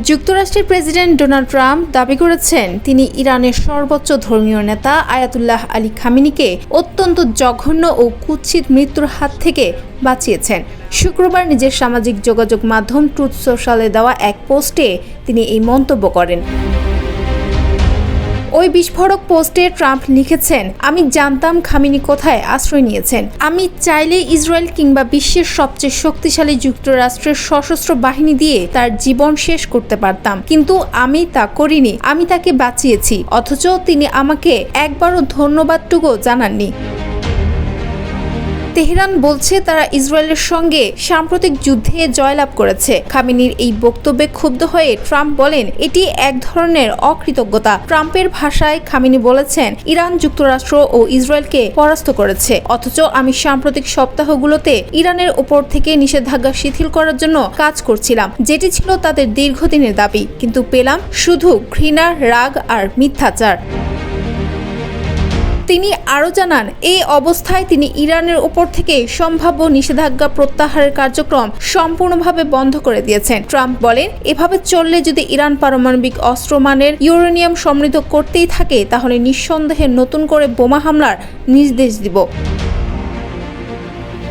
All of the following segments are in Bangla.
যুক্তরাষ্ট্রের প্রেসিডেন্ট ডোনাল্ড ট্রাম্প দাবি করেছেন, তিনি ইরানের সর্বোচ্চ ধর্মীয় নেতা আয়াতুল্লাহ আলী খামিনিকে অত্যন্ত জঘন্য ও কুৎসিত মৃত্যুর হাত থেকে বাঁচিয়েছেন। শুক্রবার নিজের সামাজিক যোগাযোগ মাধ্যম ট্রুথ সোশ্যালে দেওয়া এক পোস্টে তিনি এই মন্তব্য করেন। ওই বিস্ফোরক পোস্টে ট্রাম্প লিখেছেন, আমি জানতাম খামিনি কোথায় আশ্রয় নিয়েছেন। আমি চাইলে ইসরায়েল কিংবা বিশ্বের সবচেয়ে শক্তিশালী যুক্তরাষ্ট্রের সশস্ত্র বাহিনী দিয়ে তার জীবন শেষ করতে পারতাম। কিন্তু আমি তা করিনি, আমি তাকে বাঁচিয়েছি। অথচ তিনি আমাকে একবারও ধন্যবাদটুকু জানাননি। তেহরান বলছে তারা ইসরায়েলের সঙ্গে সাম্প্রতিক যুদ্ধে জয়লাভ করেছে। খামিনির এই বক্তব্যে ক্ষুব্ধ হয়ে ট্রাম্প বলেন, এটি এক ধরনের অকৃতজ্ঞতা। ট্রাম্পের ভাষায় খামিনি বলেছেন, ইরান যুক্তরাষ্ট্র ও ইসরায়েলকে পরাস্ত করেছে। অথচ আমি সাম্প্রতিক সপ্তাহগুলোতে ইরানের ওপর থেকে নিষেধাজ্ঞা শিথিল করার জন্য কাজ করছিলাম, যেটি ছিল তাদের দীর্ঘদিনের দাবি। কিন্তু পেলাম শুধু ঘৃণা, রাগ আর মিথ্যাচার। তিনি আরও জানান, এই অবস্থায় তিনি ইরানের ওপর থেকে সম্ভাব্য নিষেধাজ্ঞা প্রত্যাহারের কার্যক্রম সম্পূর্ণভাবে বন্ধ করে দিয়েছেন। ট্রাম্প বলেন, এভাবে চললে যদি ইরান পারমাণবিক অস্ত্র মানের ইউরেনিয়াম সমৃদ্ধ করতেই থাকে, তাহলে নিঃসন্দেহে নতুন করে বোমা হামলার নির্দেশ দিব।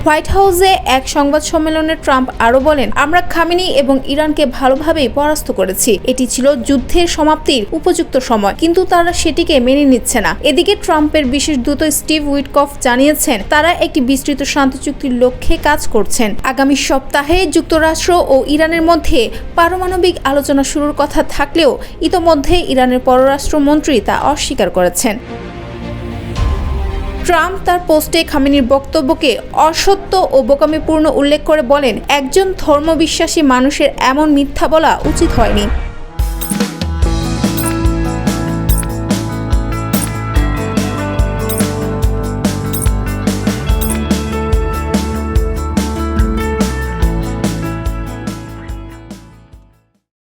হোয়াইট হাউসে এক সংবাদ সম্মেলনে ট্রাম্প আরও বলেন, আমরা খামিনি এবং ইরানকে ভালোভাবেই পরাস্ত করেছি। এটি ছিল যুদ্ধের সমাপ্তির উপযুক্ত সময়, কিন্তু তারা সেটিকে মেনে নিচ্ছে না। এদিকে ট্রাম্পের বিশেষ দূত স্টিভ উইটকফ জানিয়েছেন, তারা একটি বিস্তৃত শান্তি চুক্তির লক্ষ্যে কাজ করছেন। আগামী সপ্তাহে যুক্তরাষ্ট্র ও ইরানের মধ্যে পারমাণবিক আলোচনা শুরুর কথা থাকলেও ইতোমধ্যে ইরানের পররাষ্ট্রমন্ত্রী তা অস্বীকার করেছেন। ট্রাম্প তার পোস্টে খামেনির বক্তব্যকে অসত্য ও বোকামিপূর্ণ উল্লেখ করে বলেন, একজন ধর্মবিশ্বাসী মানুষের এমন মিথ্যা বলা উচিত হয়নি।